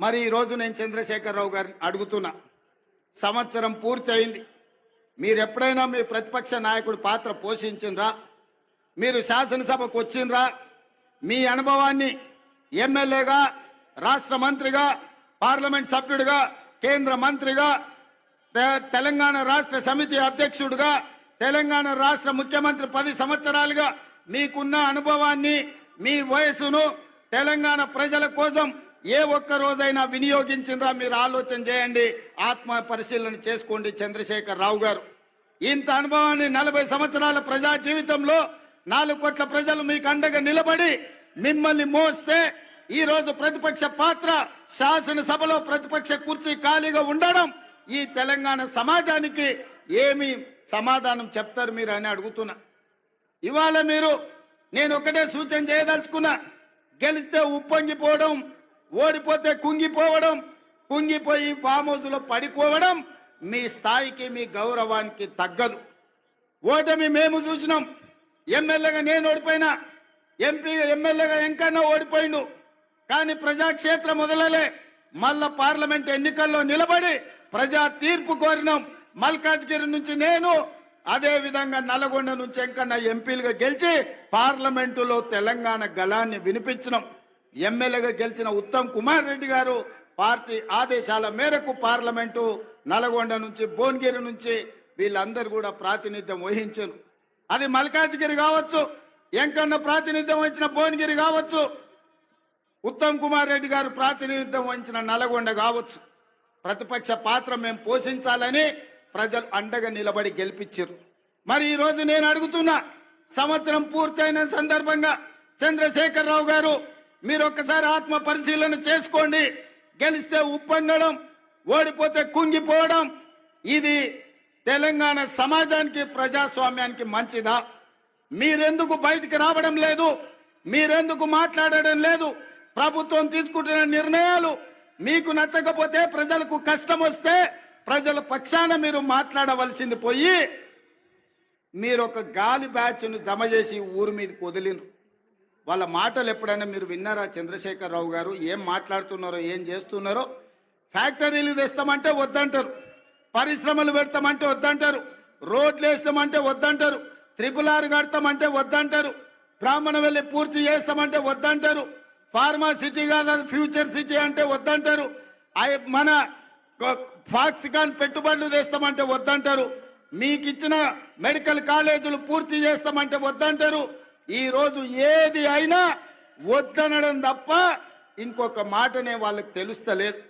మరి ఈరోజు నేను చంద్రశేఖరరావు గారిని అడుగుతున్నా. సంవత్సరం పూర్తి అయింది. మీరు ఎప్పుడైనా మీ ప్రతిపక్ష నాయకుడు పాత్ర పోషించిండ్రా? మీరు శాసనసభకు వచ్చిండ్రా? మీ అనుభవాన్ని ఎమ్మెల్యేగా రాష్ట్ర మంత్రిగా పార్లమెంట్ సభ్యుడిగా కేంద్ర మంత్రిగా తె- తెలంగాణ రాష్ట్ర సమితి అధ్యక్షుడిగా తెలంగాణ రాష్ట్ర ముఖ్యమంత్రి పది సంవత్సరాలుగా మీకున్న అనుభవాన్ని మీ వయసును తెలంగాణ ప్రజల కోసం ఏ ఒక్క రోజైనా వినియోగించినరా మీరు ఆలోచన చేయండి. ఆత్మ పరిశీలన చేసుకోండి చంద్రశేఖర్ రావు గారు. ఇంత అనుభవాన్ని నలభై సంవత్సరాల ప్రజా జీవితంలో నాలుగు కోట్ల ప్రజలు మీకు అండగా నిలబడి మిమ్మల్ని మోస్తే ఈ రోజు ప్రతిపక్ష పాత్ర శాసనసభలో ప్రతిపక్ష కుర్చీ ఖాళీగా ఉండడం ఈ తెలంగాణ సమాజానికి ఏమి సమాధానం చెప్తారు మీరు అని అడుగుతున్నా. ఇవాళ మీరు నేను ఒకటే సూచన చేయదలుచుకున్నా గెలిస్తే ఉప్పొంగిపోవడం ఓడిపోతే కుంగిపోవడం కుంగిపోయి ఫామ్ హౌస్లో పడిపోవడం మీ స్థాయికి మీ గౌరవానికి తగ్గదు. ఓటమి మేము చూసినాం. ఎమ్మెల్యేగా నేను ఓడిపోయినా ఎంపీ ఎమ్మెల్యేగా ఎంకన్నా ఓడిపోయిండు. కానీ ప్రజాక్షేత్రం మొదలలే. మళ్ళా పార్లమెంట్ ఎన్నికల్లో నిలబడి ప్రజా తీర్పు కోరినాం. మల్కాజ్గిరి నుంచి నేను అదే విధంగా నల్గొండ నుంచి ఎంకన్నా ఎంపీలుగా గెలిచి పార్లమెంటులో తెలంగాణ గళాన్ని వినిపించినాం. ఎమ్మెల్యేగా గెలిచిన ఉత్తమ్ కుమార్ రెడ్డి గారు పార్టీ ఆదేశాల మేరకు పార్లమెంటు నల్గొండ నుంచి భువనగిరి నుంచి వీళ్ళందరూ కూడా ప్రాతినిధ్యం వహించారు. అది మల్కాజ్గిరి కావచ్చు ఎంకన్న ప్రాతినిధ్యం వహించిన భువనగిరి కావచ్చు ఉత్తమ్ కుమార్ రెడ్డి గారు ప్రాతినిధ్యం వహించిన నల్గొండ కావచ్చు. ప్రతిపక్ష పాత్ర మేము పోషించాలని ప్రజలు అండగా నిలబడి గెలిపించారు. మరి ఈరోజు నేను అడుగుతున్నా సంవత్సరం పూర్తయిన సందర్భంగా చంద్రశేఖరరావు గారు మీరు ఒక్కసారి ఆత్మ పరిశీలన చేసుకోండి. గెలిస్తే ఉప్పొంగడం ఓడిపోతే కుంగిపోవడం ఇది తెలంగాణ సమాజానికి ప్రజాస్వామ్యానికి మంచిదా? మీరెందుకు బయటికి రావడం లేదు? మీరెందుకు మాట్లాడడం లేదు? ప్రభుత్వం తీసుకుంటున్న నిర్ణయాలు మీకు నచ్చకపోతే ప్రజలకు కష్టం వస్తే ప్రజల పక్షాన మీరు మాట్లాడవలసింది పోయి మీరు ఒక గాలి బ్యాచ్ను జమ చేసి ఊరి మీదకి వదిలిండ్రు. వాళ్ళ మాటలు ఎప్పుడైనా మీరు విన్నారా? చంద్రశేఖరరావు గారు ఏం మాట్లాడుతున్నారో ఏం చేస్తున్నారో? ఫ్యాక్టరీలు తెస్తామంటే వద్దంటారు. పరిశ్రమలు పెడతామంటే వద్దంటారు. రోడ్లు వేస్తామంటే వద్దంటారు. త్రిపుల్ ఆర్ కడతామంటే వద్దంటారు. బ్రాహ్మణ వెళ్ళి పూర్తి చేస్తామంటే వద్దంటారు. ఫార్మా సిటీ కాదు అది ఫ్యూచర్ సిటీ అంటే వద్దంటారు. అయి- మన ఫాక్సికాన్ పెట్టుబడులు తెస్తామంటే వద్దంటారు. మీకు ఇచ్చిన మెడికల్ కాలేజీలు పూర్తి చేస్తామంటే వద్దంటారు. ఈరోజు ఏది అయినా వద్దనడం తప్ప ఇంకొక మాటనే వాళ్ళకి తెలుస్తలేదు.